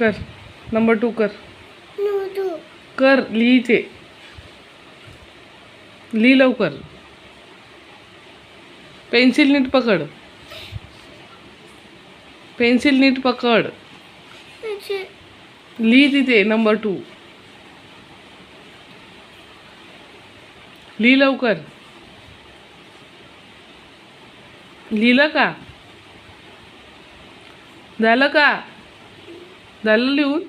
कर. Number two कर. कर लिहिते. लिह लवकर. पेन्सिल नीट पकड. पेन्सिल नीट पकड. असे लिही तिथे नंबर टू लिह लवकर. लिहिलं का? झालं का? झालं लिहून?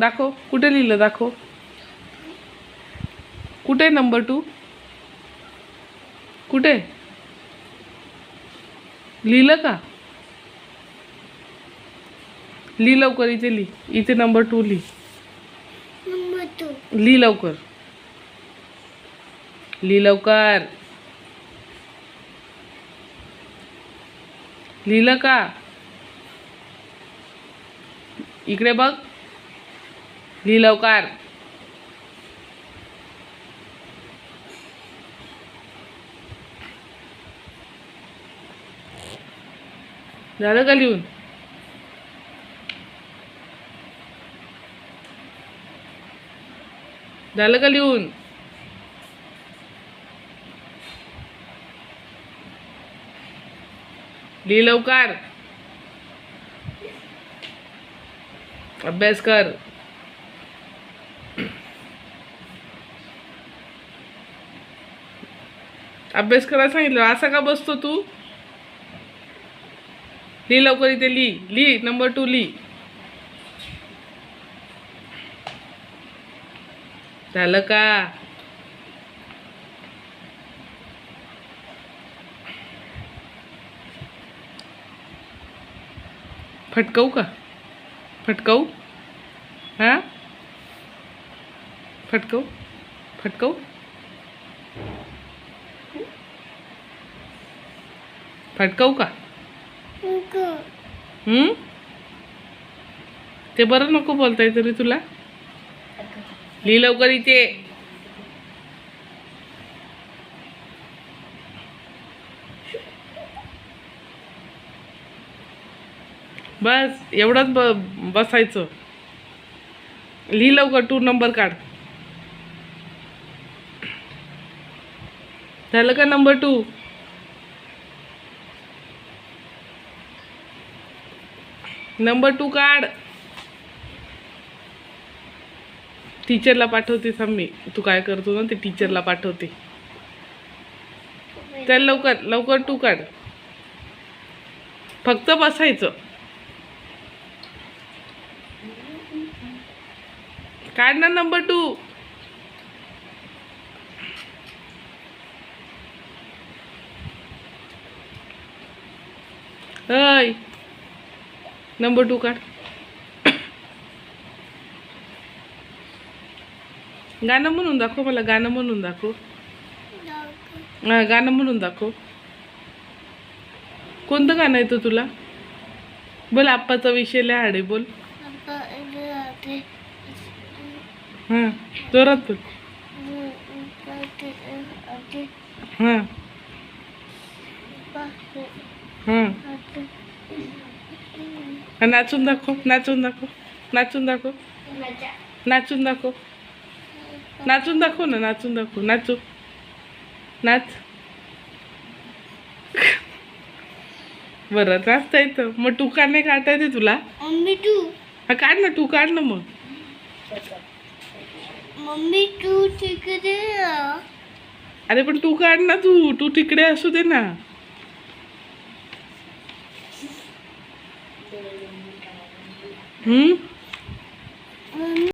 दाखव. कुठे लिहिलं? दाखव. कुठे नंबर टू कुठे? लिहिलं का? लिही लवकर इथे लिही. इथे नंबर टू लिही. लिही लवकर. लिही लवकर. लिहिलं का? इकडे बघ. लिलवकार झालं का लिहून? झालं का लिहून? लिही अभ्यास कर. अभ्यास करायला सांगितलं असा का बसतो तू? लिह लवकर इथे लिही लिही नंबर टू लिही झालं का? फटकवू का? फटकवू हां? फटकवू फटकवू फटकवू का? हम्म? ते बरं नको बोलताय तरी तुला. लिही लवकर इथे. बस एवढंच ब बसायचं. लिहि लवकर टू नंबर काढ. झालं का नंबर टू नंबर टू काढ. टीचरला पाठवते सम्मी मी. तू काय करतो ना ते टीचरला पाठवते. चल लवकर लवकर टू काढ. फक्त बसायचं. काढ ना नंबर टू अय नंबर टू काढ. गाणं म्हणून दाखव मला गाणं म्हणून दाखव. गाणं म्हणून दाखव. कोणतं गाणं येतं तुला? बोल आप्पाचा विषय लय हाडे बोल. हां. जोरात बोल. हां. हां. हा, नाचून दाखव नाचून दाखव नाचून दाखव. नाचून दाखव. नाचून दाखव ना नाचून दाखव. नाचू. नाच. बरं नाचता येतं. मग टू काढ नाही काढता येते तुला? हा काढ ना टू काढ ना मग. मम्मी तू तिकडे अरे पण तू काढ ना तू. तू तिकडे असू दे ना. हम्म?